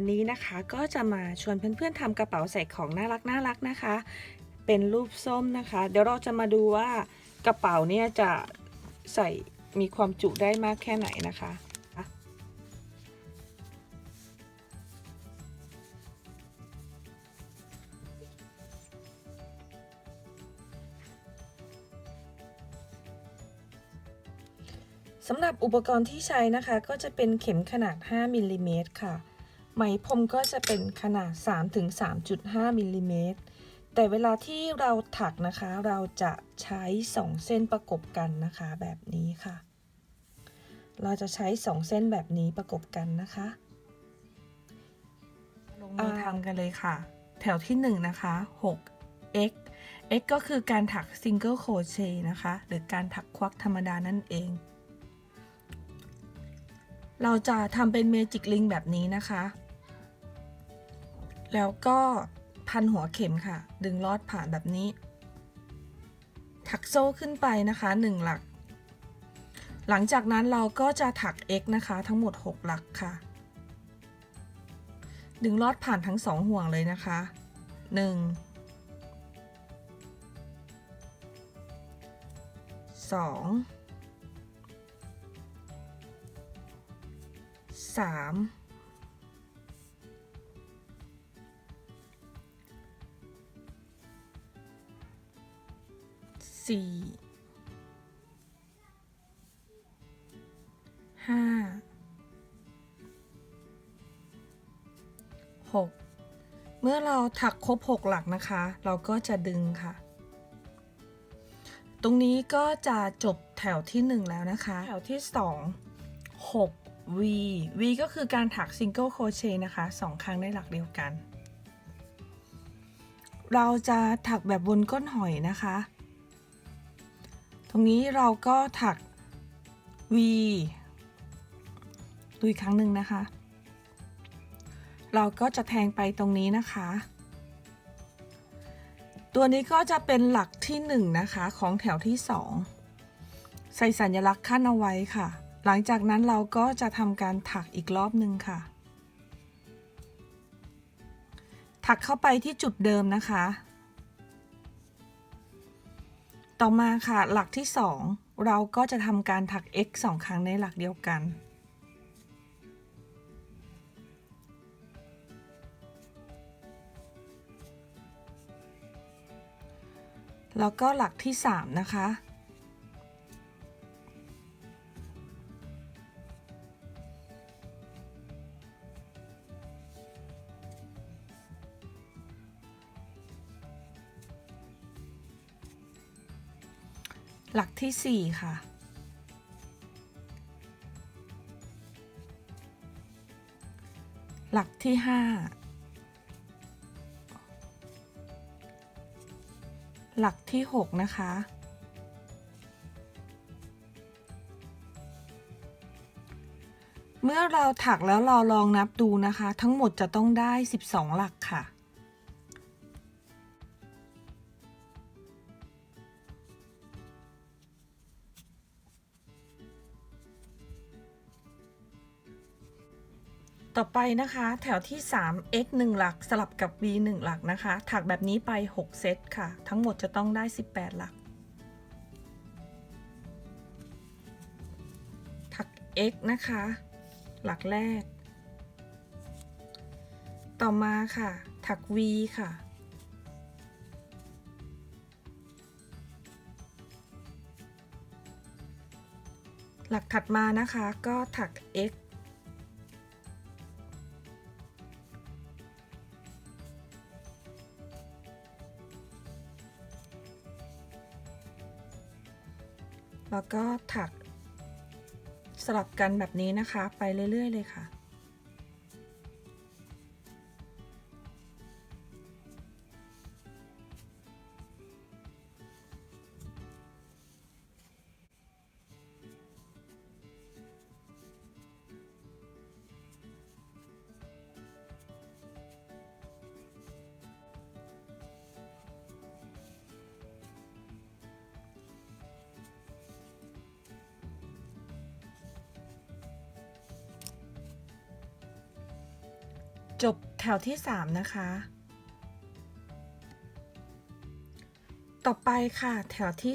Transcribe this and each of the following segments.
วันนี้นะคะก็จะมาชวนเพื่อนๆทำกระเป๋าใส่ของน่ารักน่ารักนะคะ เป็นรูปส้มนะคะ เดี๋ยวเราจะมาดูว่ากระเป๋าเนี่ยจะใส่มีความจุได้มากแค่ไหนนะคะสำหรับอุปกรณ์ที่ใช้นะคะก็จะเป็นเข็มขนาด 5มิลลิเมตรค่ะ ไหมพรมก็จะเป็นขนาด 3-3.5มิลลิเมตรแต่เวลาที่เราถักนะคะเราจะใช้ 2 เส้นประกบกันนะคะแบบนี้ค่ะ เราจะใช้ 2 เส้นแบบนี้ประกบกันนะคะ ลงมือทำกันเลยค่ะ แถวที่ 1 นะคะ 6 x x ก็คือการถัก single crochet นะคะ หรือการถักควักธรรมดานั่นเอง เราจะทำเป็นเมจิกลิงแบบนี้นะคะ แล้วก็พันหัวเข็มค่ะ ดึงลอดผ่านแบบนี้ ถักโซ่ขึ้นไปนะคะ 1 หลัก หลังจากนั้นเราก็จะถัก x นะคะ ทั้งหมด 6 หลักค่ะ ดึงลอดผ่านทั้ง 2 ห่วงเลยนะคะ 1 2 3 สี่ห้าหกเมื่อเราถักครบหกหลักนะคะ เราก็จะดึงค่ะ ตรงนี้ก็จะจบแถวที่หนึ่งแล้วนะคะ แถวที่สองหก V V ก็คือการถัก Single Crochet นะคะสองครั้งในหลักเดียวกัน เราจะถักแบบบนก้นหอยนะคะ ตรงนี้เราก็ถัก V ดูอีกครั้งหนึ่งนะคะ เราก็จะแทงไปตรงนี้นะคะ ตัวนี้ก็จะเป็นหลักที่1นนะคะของแถวที่ 2 ใส่สัญลักษณ์ขั้นเอาไว้ค่ะ หลังจากนั้นเราก็จะทำการถักอีกรอบหนึ่งค่ะ ถักเข้าไปที่จุดเดิมนะคะ ต่อมาค่ะ หลักที่ 2 เราก็จะทำการถัก x 2 ครั้งในหลักเดียวกัน แล้วก็หลักที่ 3 นะคะ หลักที่ 4 ค่ะ หลักที่ 5 หลักที่ 6 นะคะ เมื่อเราถักแล้วเราลองนับดูนะคะ ทั้งหมดจะต้องได้ 12 หลักค่ะ ต่อไปนะคะ แถวที่ 3 x 1 หลักสลับกับ v 1 หลักนะคะ ถักแบบนี้ไป 6 เซตค่ะ ทั้งหมดจะต้องได้ 18 หลัก ถัก x นะคะ หลักแรก ต่อมาค่ะ ถัก v ค่ะหลักถัดมานะคะก็ถัก x แล้วก็ถักสลับกันแบบนี้นะคะ ไปเรื่อย ๆ เลยค่ะ จบแถวที่ 3 นะคะ ต่อไปค่ะแถวที่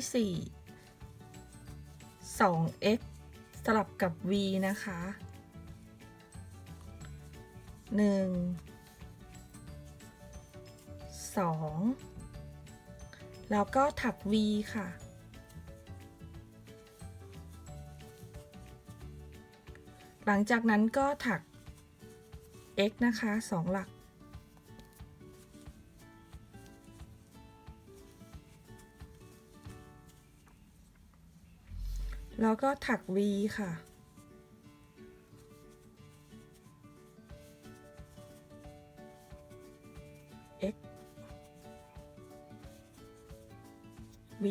4 2x สลับกับ v นะคะ 1 2 แล้วก็ถัก v ค่ะ หลังจากนั้นก็ถัก x นะคะสองหลัก แล้วก็ถัก v ค่ะ x v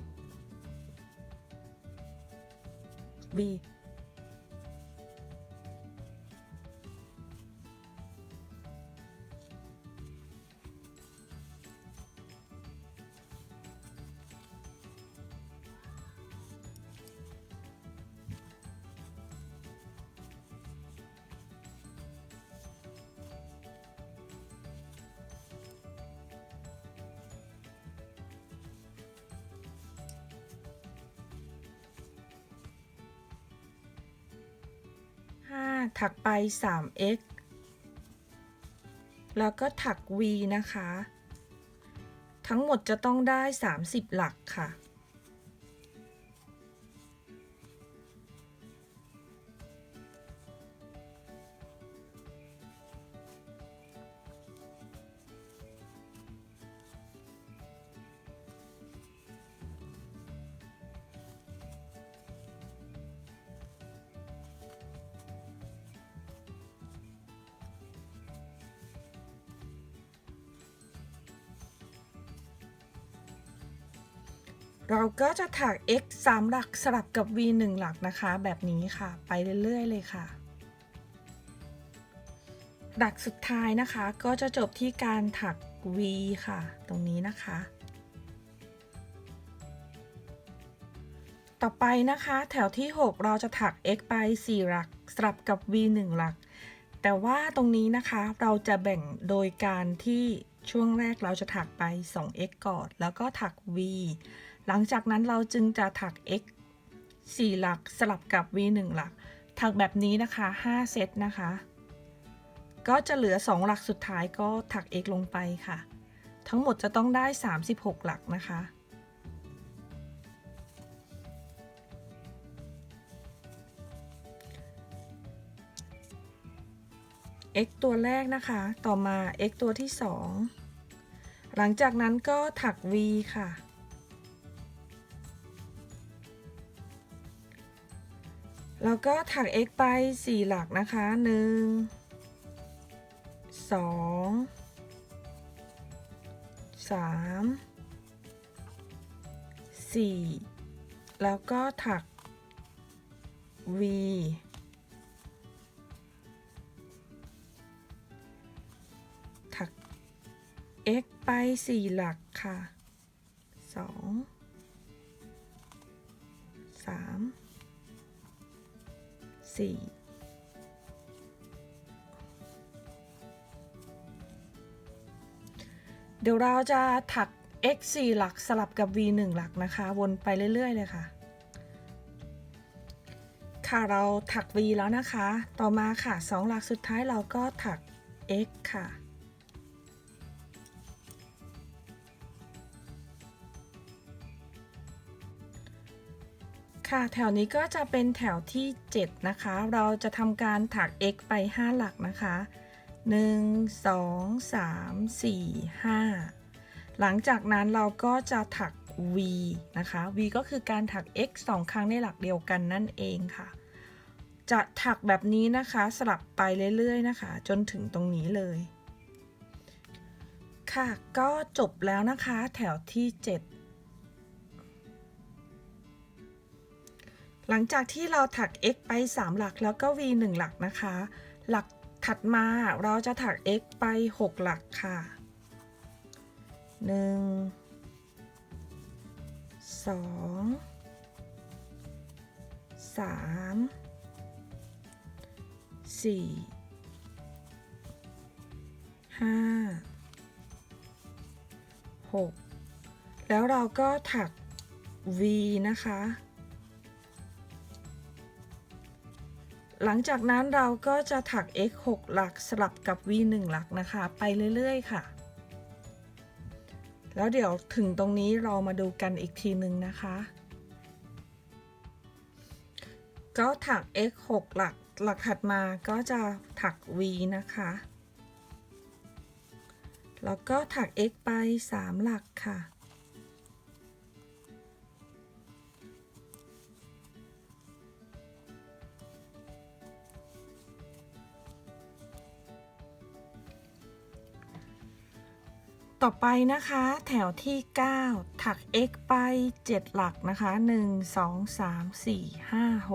x v ถักไป 3x แล้วก็ถัก v นะคะ ทั้งหมดจะต้องได้ 30 หลักค่ะ เราก็จะถัก x 3 หลักสลับกับ v 1 หลักนะคะ แบบนี้ค่ะ ไปเรื่อยๆเลยค่ะ หลักสุดท้ายนะคะก็จะจบที่การถัก v ค่ะ ตรงนี้นะคะ ต่อไปนะคะแถวที่ 6 เราจะถัก x ไป 4 หลักสลับกับ v 1 หลัก แต่ว่าตรงนี้นะคะเราจะแบ่งโดยการที่ช่วงแรกเราจะถักไป 2x ก่อน แล้วก็ถัก v หลังจากนั้นเราจึงจะถัก x 4 หลักสลับกับ v 1หลัก ถักแบบนี้นะคะ 5 เซตนะคะ ก็จะเหลือ 2 หลักสุดท้ายก็ถัก x ลงไปค่ะ ทั้งหมดจะต้องได้ 36 หลักนะคะ x ตัวแรกนะคะ ต่อมา x ตัวที่ 2 หลังจากนั้นก็ถัก v ค่ะ แล้วก็ถัก x ไป 4 หลักนะคะ 1 2 3 4 แล้วก็ถัก v ถัก x ไป 4 หลักค่ะ 2 3 4เดี๋ยวเราจะถัก x 4หลักสลับกับ v 1หลักนะคะ วนไปเรื่อย ๆ เลยค่ะ ค่ะเราถัก v แล้วนะคะ ต่อมาค่ะ 2 หลักสุดท้ายเราก็ถัก x ค่ะ ค่ะแถวนี้ก็จะเป็นแถวที่ 7 นะคะ เราจะทำการถัก x ไป 5 หลักนะคะ 1 2 3 4 5 หลังจากนั้นเราก็จะถัก v นะคะ v ก็คือการถัก x 2 ครั้งในหลักเดียวกันนั่นเองค่ะ จะถักแบบนี้นะคะสลับไปเรื่อยๆนะคะ จนถึงตรงนี้เลย ค่ะก็จบแล้วนะคะแถวที่ 7 หลังจากที่เราถัก x ไป 3 หลักแล้วก็ v 1 หลักนะคะ หลักถัดมาเราจะถัก x ไป 6 หลักค่ะ 1 2 3สี่ห้าหกแล้วเราก็ถัก V นะคะ หลังจากนั้นเราก็จะถัก x 6 หลักสลับกับ v 1หลักนะคะ ไปเรื่อยๆค่ะ แล้วเดี๋ยวถึงตรงนี้เรามาดูกันอีกทีหนึ่งนะคะ ก็ถัก x 6 หลักหลักถัดมาก็จะถัก v นะคะ แล้วก็ถัก x ไป 3 หลักค่ะ ต่อไปนะคะ แถวที่ 9 ถัก x ไป 7 หลักนะคะ 1 2 3 4 5 6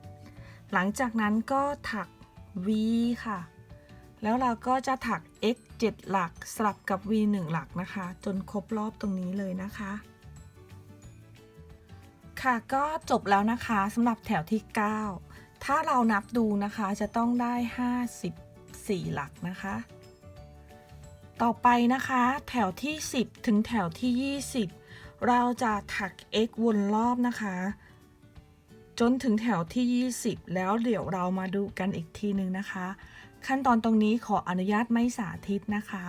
7 หลังจากนั้นก็ถัก v ค่ะ แล้วเราก็จะถัก x 7 หลักสลับกับ v 1 หลักนะคะ จนครบรอบตรงนี้เลยนะคะ ค่ะก็จบแล้วนะคะสำหรับแถวที่ 9 ถ้าเรานับดูนะคะจะต้องได้ 54 หลักนะคะ ต่อไปนะคะ แถวที่ 10 ถึงแถวที่ 20 เราจะถัก x วนรอบนะคะ จนถึงแถวที่ 20 แล้วเดี๋ยวเรามาดูกันอีกทีหนึ่งนะคะ ขั้นตอนตรงนี้ขออนุญาตไม่สาธิตนะคะ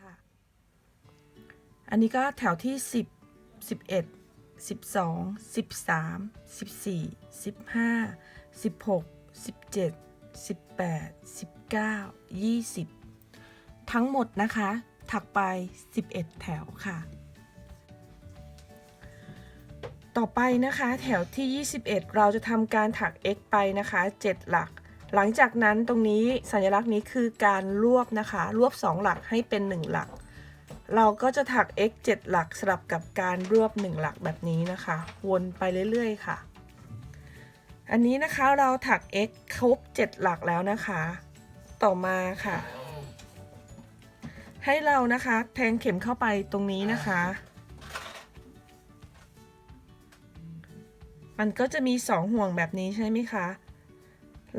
ค่ะอันนี้ก็แถวที่ 10 11 12 13 14 15 16 17 18 19 20 ทั้งหมดนะคะ ถักไป 11 แถวค่ะ ต่อไปนะคะแถวที่ 21 เราจะทำการถัก x ไปนะคะ 7 หลัก หลังจากนั้นตรงนี้สัญลักษณ์นี้คือการรวบนะคะ รวบ 2 หลักให้เป็น 1 หลัก เราก็จะถัก x 7 หลักสลับกับการรวบ 1 หลักแบบนี้นะคะ วนไปเรื่อยๆ ค่ะ อันนี้นะคะเราถัก x ครบ 7 หลักแล้วนะคะ ต่อมาค่ะ ให้เรานะคะ แทงเข็มเข้าไปตรงนี้นะคะ มันก็จะมีสองห่วงแบบนี้ใช่ไหมคะ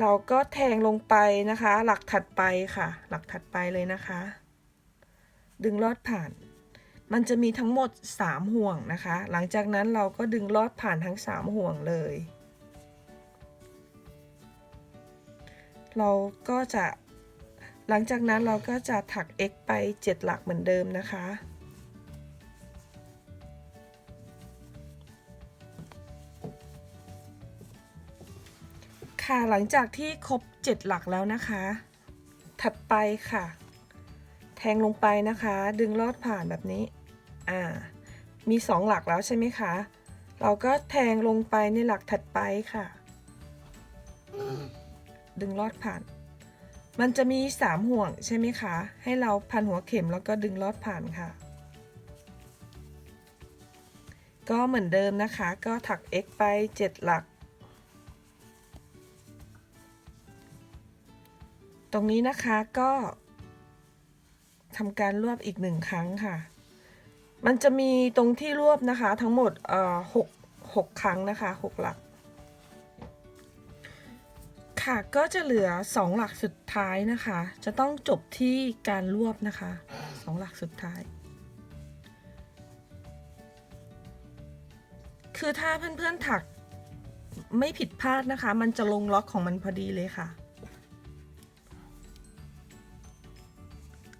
เราก็แทงลงไปนะคะ หลักถัดไปค่ะ หลักถัดไปเลยนะคะ ดึงลอดผ่าน มันจะมีทั้งหมด 3 ห่วงนะคะ หลังจากนั้นเราก็ดึงลอดผ่านทั้ง 3 ห่วงเลย เราก็จะ หลังจากนั้นเราก็จะถัก x ไป 7 หลักเหมือนเดิมนะคะ ค่ะหลังจากที่ครบ 7 หลักแล้วนะคะ ถัดไปค่ะ แทงลงไปนะคะ ดึงลอดผ่านแบบนี้ อ่า มี 2 หลักแล้วใช่ไหมคะ เราก็แทงลงไปในหลักถัดไปค่ะ ดึงลอดผ่าน มันจะมี 3 ห่วงใช่ไหมคะ ให้เราพันหัวเข็มแล้วก็ดึงลอดผ่านค่ะ ก็เหมือนเดิมนะคะ ก็ถัก x ไป 7 หลัก ตรงนี้นะคะก็ทำการรวบอีกหนึ่งครั้งค่ะ มันจะมีตรงที่รวบนะคะทั้งหมดเอ่อหกหกครั้งนะคะหกหลัก ค่ะก็จะเหลือ 2 หลักสุดท้ายนะคะ จะต้องจบที่การรวบนะคะสองหลักสุดท้าย คือถ้าเพื่อนๆถักไม่ผิดพลาดนะคะ มันจะลงล็อกของมันพอดีเลยค่ะ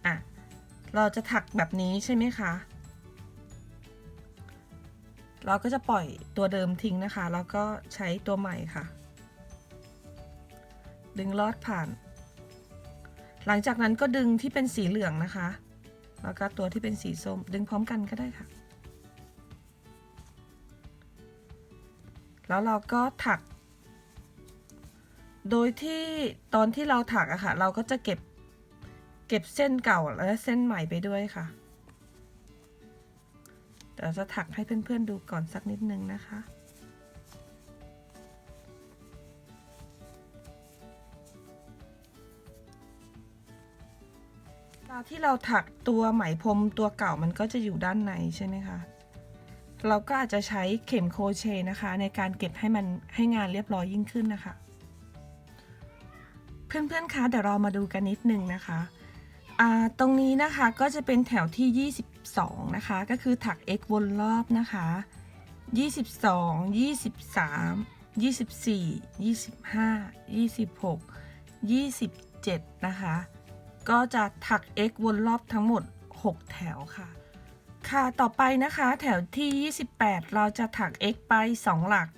อะ เราจะถักแบบนี้ใช่ไหมคะ เราก็จะปล่อยตัวเดิมทิ้งนะคะ แล้วก็ใช้ตัวใหม่ค่ะ ดึงลอดผ่าน หลังจากนั้นก็ดึงที่เป็นสีเหลืองนะคะ แล้วก็ตัวที่เป็นสีส้ม ดึงพร้อมกันก็ได้ค่ะ แล้วเราก็ถัก โดยที่ตอนที่เราถักอะค่ะ เราก็จะเก็บเก็บเส้นเก่าและเส้นใหม่ไปด้วยค่ะเดี๋ยวจะถักให้เพื่อนๆดูก่อนสักนิดนึงนะคะ ลาที่เราถักตัวไหมพรมตัวเก่ามันก็จะอยู่ด้านในใช่ไหมคะ เราก็อาจจะใช้เข็มโครเชต์นะคะ ในการเก็บให้มันให้งานเรียบร้อยยิ่งขึ้นนะคะ เพื่อนๆคะเดี๋ยวเรามาดูกันนิดนึงนะคะตรงนี้นะคะก็จะเป็นแถวที่ 22 นะคะ ก็คือถัก x วนรอบนะคะ 22 23 24 25 26 27 นะคะ ก็จะถัก x วนรอบทั้งหมด 6 แถวค่ะ ค่ะต่อไปนะคะแถวที่ 28 เราจะถัก x ไป 2 หลัก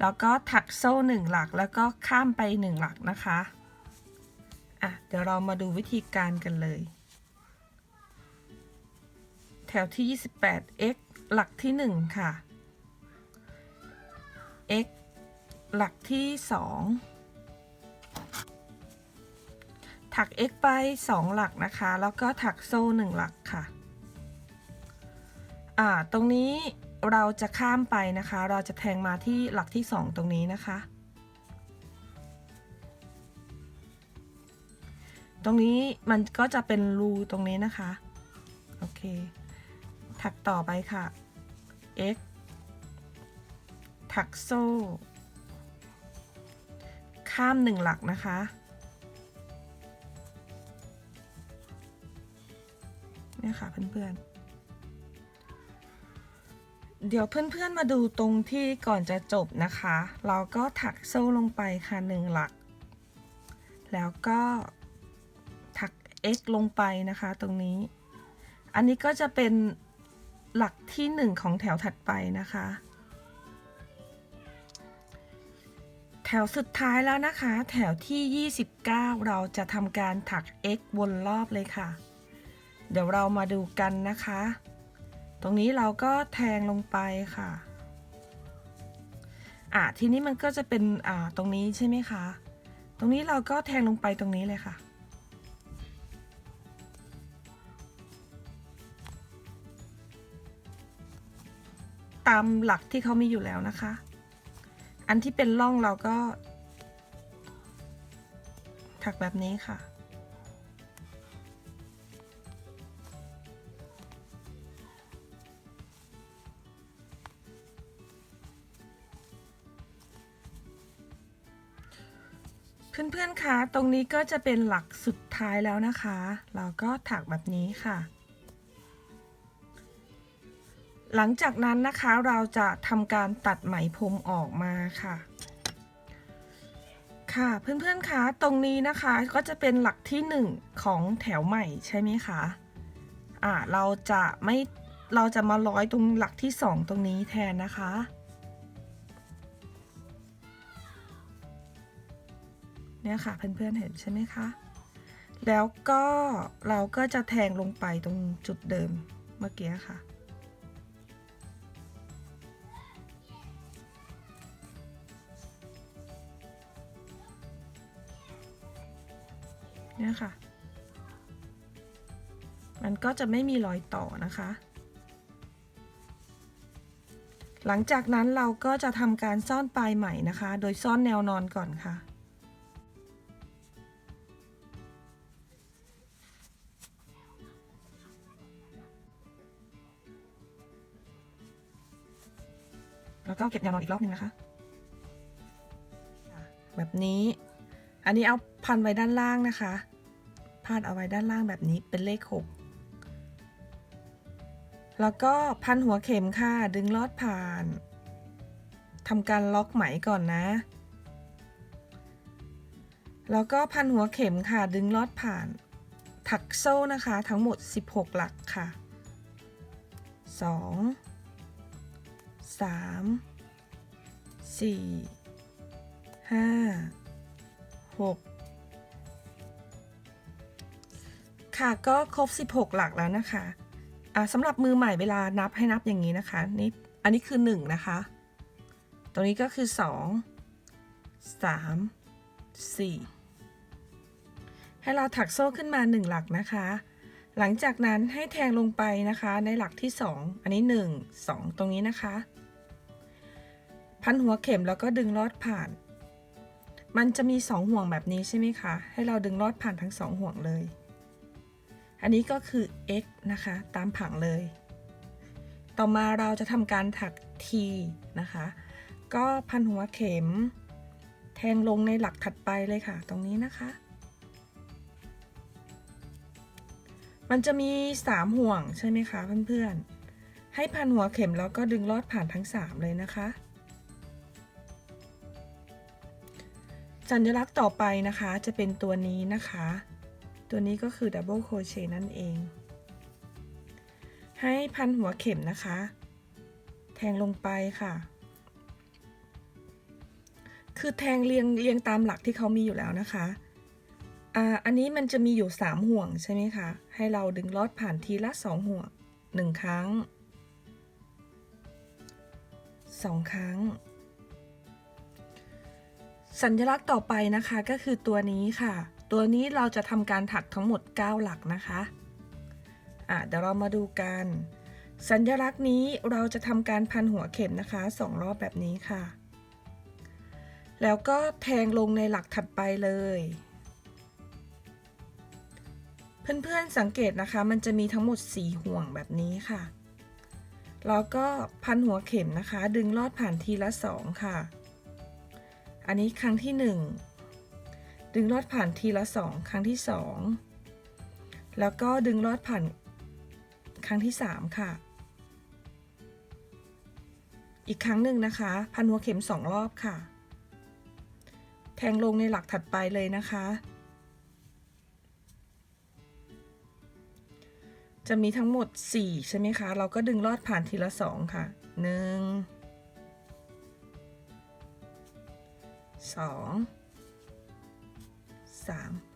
แล้วก็ถักโซ่ 1 หลักแล้วก็ข้ามไป 1 หลักนะคะอะเดี๋ยวเรามาดูวิธีการกันเลย แถวที่ 28 x หลักที่ 1 ค่ะ x หลักที่ 2 ถัก x ไป 2 หลักนะคะ แล้วก็ถักโซ่ 1 หลักค่ะ อ่า ตรงนี้เราจะข้ามไปนะคะ เราจะแทงมาที่หลักที่ 2 ตรงนี้นะคะ ตรงนี้มันก็จะเป็นรูตรงนี้นะคะ โอเค ถักต่อไปค่ะ x ถักโซ่ ข้ามหนึ่งหลักนะคะ นี่ยค่ะเพื่อนๆ เดี๋ยวเพื่อนๆมาดูตรงที่ก่อนจะจบนะคะ เราก็ถักโซ่ลงไปค่ะหนึ่งหลัก แล้วก็ถัก x ลงไปนะคะตรงนี้ อันนี้ก็จะเป็นหลักที่หนึ่งของแถวถัดไปนะคะ แถวสุดท้ายแล้วนะคะ แถวที่ 29 เราจะทำการถัก x วนรอบเลยค่ะ เดี๋ยวเรามาดูกันนะคะ ตรงนี้เราก็แทงลงไปค่ะอะทีนี้มันก็จะเป็นอ่าตรงนี้ใช่ไหมคะ ตรงนี้เราก็แทงลงไปตรงนี้เลยค่ะ ตามหลักที่เขามีอยู่แล้วนะคะ อันที่เป็นร่องเราก็ ถักแบบนี้ค่ะ เพื่อนๆคะตรงนี้ก็จะเป็นหลักสุดท้ายแล้วนะคะ เราก็ถักแบบนี้ค่ะ หลังจากนั้นนะคะเราจะทำการตัดไหมพรมออกมาค่ะ ค่ะเพื่อนๆคะตรงนี้นะคะก็จะเป็นหลักที่ 1 ของแถวใหม่ใช่ไหมคะอ่าเราจะไม่เราจะมาร้อยตรงหลักที่ 2 ตรงนี้แทนนะคะ เนี่ยค่ะเพื่อนๆเห็นใช่ไหมคะ แล้วก็เราก็จะแทงลงไปตรงจุดเดิมเมื่อกี้ค่ะ เนี่ยค่ะ มันก็จะไม่มีรอยต่อนะคะ หลังจากนั้นเราก็จะทำการซ่อนปลายไหมนะคะ โดยซ่อนแนวนอนก่อนค่ะ เก็บแนวนอนอีกรอบหนึ่งนะคะ แบบนี้ อันนี้เอาพันไว้ด้านล่างนะคะ พาดเอาไว้ด้านล่างแบบนี้เป็นเลขหกแล้วก็พันหัวเข็มค่ะ ดึงลอดผ่านทำการล็อกไหมก่อนนะ แล้วก็พันหัวเข็มค่ะ ดึงลอดผ่าน ถักโซ่นะคะทั้งหมด 16 หลักค่ะ 2 3 4 5 6ค่ะก็ครบ 16 หลักแล้วนะคะอ่าสำหรับมือใหม่เวลานับให้นับอย่างนี้นะคะนี่อันนี้คือ 1 นะคะ ตรงนี้ก็คือ 2 3 4 ให้เราถักโซ่ขึ้นมา 1 หลักนะคะ หลังจากนั้นให้แทงลงไปนะคะในหลักที่ 2 อันนี้ 1 2 ตรงนี้นะคะ พันหัวเข็มแล้วก็ดึงลอดผ่าน มันจะมี 2 ห่วงแบบนี้ใช่ไหมคะ ให้เราดึงลอดผ่านทั้ง 2 ห่วงเลย อันนี้ก็คือ x นะคะ ตามผังเลย ต่อมาเราจะทำการถัก t นะคะ ก็พันหัวเข็ม แทงลงในหลักถัดไปเลยค่ะ ตรงนี้นะคะ มันจะมี 3 ห่วงใช่ไหมคะเพื่อนๆ ให้พันหัวเข็มแล้วก็ดึงลอดผ่านทั้ง 3 เลยนะคะ สัญลักษณ์ต่อไปนะคะจะเป็นตัวนี้นะคะ ตัวนี้ก็คือดับเบิลโคเชนั่นเอง ให้พันหัวเข็มนะคะ แทงลงไปค่ะ คือแทงเรียงเรียงตามหลักที่เขามีอยู่แล้วนะคะอ่าอันนี้มันจะมีอยู่ 3 ห่วงใช่ไหมคะ ให้เราดึงลอดผ่านทีละ 2 ห่วง 1 ครั้ง 2 ครั้ง สัญลักษณ์ต่อไปนะคะก็คือตัวนี้ค่ะ ตัวนี้เราจะทำการถักทั้งหมด 9 หลักนะคะอะเดี๋ยวเรามาดูกัน สัญลักษณ์นี้เราจะทำการพันหัวเข็มนะคะ 2 รอบแบบนี้ค่ะ แล้วก็แทงลงในหลักถัดไปเลย เพื่อนๆสังเกตนะคะ มันจะมีทั้งหมด 4 ห่วงแบบนี้ค่ะ แล้วก็พันหัวเข็มนะคะ ดึงลอดผ่านทีละ 2 ค่ะ อันนี้ครั้งที่ 1 ดึงลอดผ่านทีละ 2 ครั้งที่ 2 แล้วก็ดึงลอดผ่านครั้งที่ 3 ค่ะ อีกครั้งหนึ่งนะคะ พันหัวเข็ม 2 รอบค่ะ แทงลงในหลักถัดไปเลยนะคะ จะมีทั้งหมด 4 ใช่ไหมคะ เราก็ดึงลอดผ่านทีละ 2 ค่ะ 1 2 3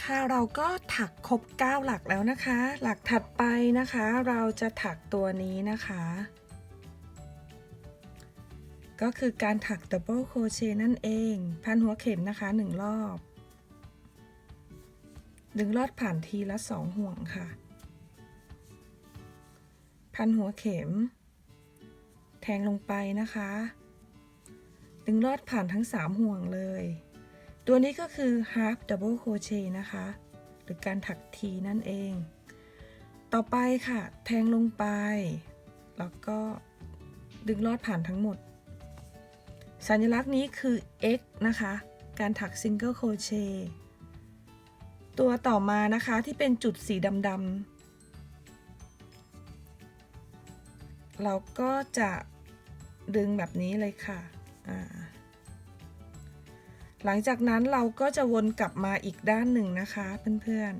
ค่ะเราก็ถัก ครบ 9 หลักแล้วนะคะ หลักถัดไปนะคะ เราจะถักตัวนี้นะคะ ก็คือการถักดับเบิลโคเชนั่นเอง พันหัวเข็มนะคะ 1 รอบ ดึงลอดผ่านทีละ 2 ห่วงค่ะ พันหัวเข็ม แทงลงไปนะคะ ดึงลอดผ่านทั้ง 3 ห่วงเลย ตัวนี้ก็คือ half double crochet นะคะ หรือการถักทีนั่นเอง ต่อไปค่ะ แทงลงไป แล้วก็ดึงลอดผ่านทั้งหมด สัญลักษณ์นี้คือ x นะคะ การถัก single crochet ตัวต่อมานะคะที่เป็นจุดสีดำๆเราก็จะดึงแบบนี้เลยค่ะ อ่า หลังจากนั้นเราก็จะวนกลับมาอีกด้านหนึ่งนะคะเพื่อน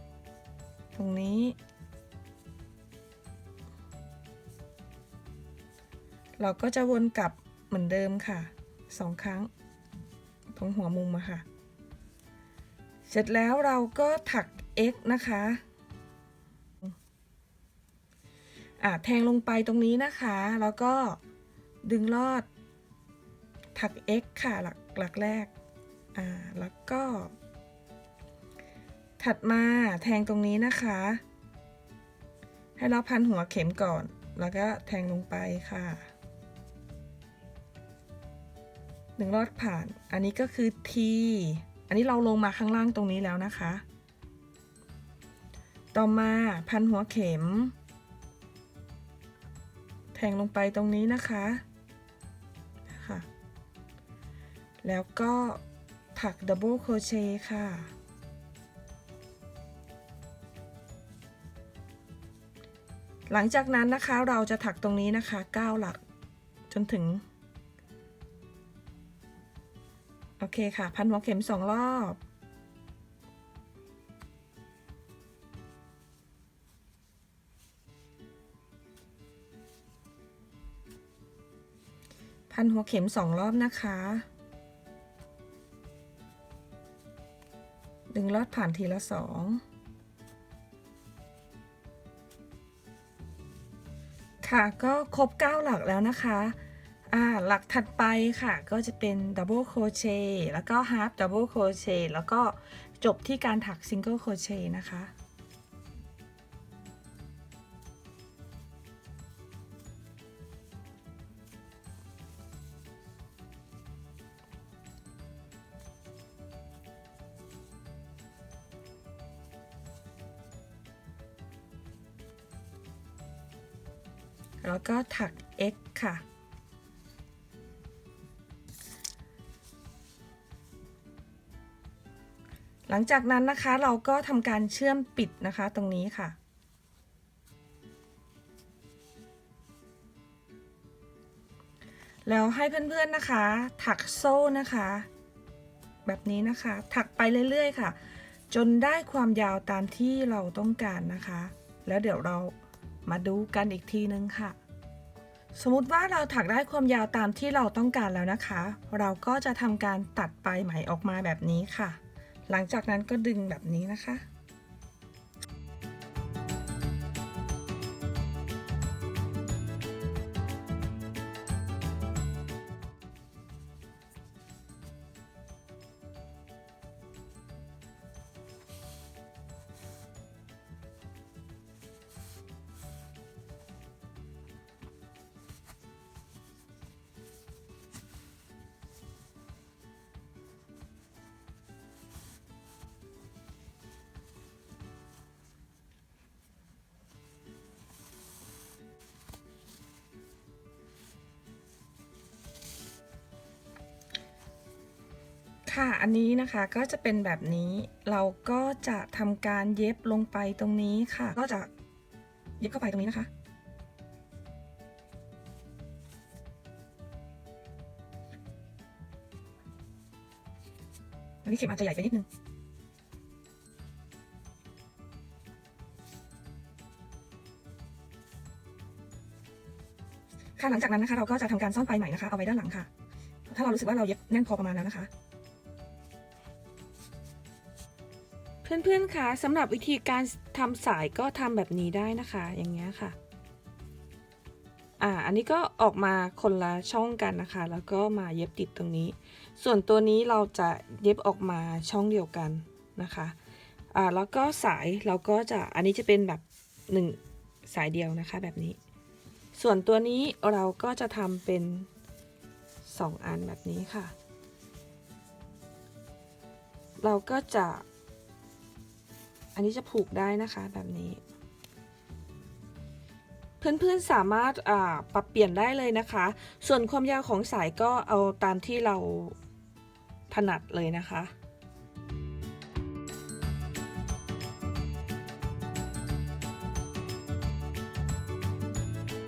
ๆ ตรงนี้ เราก็จะวนกลับเหมือนเดิมค่ะสองครั้ง ตรงหัวมุมอะค่ะ เสร็จแล้วเราก็ถัก x นะคะอ่าแทงลงไปตรงนี้นะคะ แล้วก็ดึงลอด ถัก x ค่ะหลักหลักแรกอ่าแล้วก็ ถัดมาแทงตรงนี้นะคะ ให้เราพันหัวเข็มก่อน แล้วก็แทงลงไปค่ะหนึ่งรอดผ่าน อันนี้ก็คือ T อันนี้เราลงมาข้างล่างตรงนี้แล้วนะคะ ต่อมาพันหัวเข็ม แทงลงไปตรงนี้นะคะค่ะ แล้วก็ถักดับเบิลโคเชต์ค่ะ หลังจากนั้นนะคะเราจะถักตรงนี้นะคะ 9 หลักจนถึง โอเคค่ะ พันหัวเข็มสองรอบพันหัวเข็มสองรอบนะคะ ดึงลอดผ่านทีละสองค่ะ ก็ครบ 9 หลักแล้วนะคะอ่าหลักถัดไปค่ะ ก็จะเป็นดับเบิลโคเชแล้วก็ฮาร์ฟดับเบิลโคเชแล้วก็จบที่การถักซิงเกิลโคเชนะคะ ก็ถัก x ค่ะ หลังจากนั้นนะคะเราก็ทำการเชื่อมปิดนะคะตรงนี้ค่ะ แล้วให้เพื่อนๆนะคะ ถักโซ่นะคะ แบบนี้นะคะ ถักไปเรื่อยๆค่ะ จนได้ความยาวตามที่เราต้องการนะคะ แล้วเดี๋ยวเรามาดูกันอีกทีนึงค่ะ สมมติว่าเราถักได้ความยาวตามที่เราต้องการแล้วนะคะ เราก็จะทำการตัดปลายไหมออกมาแบบนี้ค่ะ หลังจากนั้นก็ดึงแบบนี้นะคะ ค่ะ อันนี้นะคะก็จะเป็นแบบนี้ เราก็จะทำการเย็บลงไปตรงนี้ค่ะ ก็จะเย็บเข้าไปตรงนี้นะคะ อันนี้เข็มอาจจะใหญ่ไปนิดนึงค่ะหลังจากนั้นนะคะเราก็จะทำการซ่อนปลายไหมนะคะเอาไว้ด้านหลังค่ะ ถ้าเรารู้สึกว่าเราเย็บแน่นพอประมาณแล้วนะคะ เพื่อนๆคะสำหรับวิธีการทำสายก็ทำแบบนี้ได้นะคะ อย่างเงี้ยค่ะ อ่า อันนี้ก็ออกมาคนละช่องกันนะคะ แล้วก็มาเย็บติดตรงนี้ ส่วนตัวนี้เราจะเย็บออกมาช่องเดียวกันนะคะ อ่า แล้วก็สายเราก็จะอันนี้จะเป็นแบบหนึ่งสายเดียวนะคะแบบนี้ ส่วนตัวนี้เราก็จะทำเป็นสองอันแบบนี้ค่ะ เราก็จะ อันนี้จะผูกได้นะคะแบบนี้ เพื่อนๆสามารถปรับเปลี่ยนได้เลยนะคะ ส่วนความยาวของสายก็เอาตามที่เราถนัดเลยนะคะ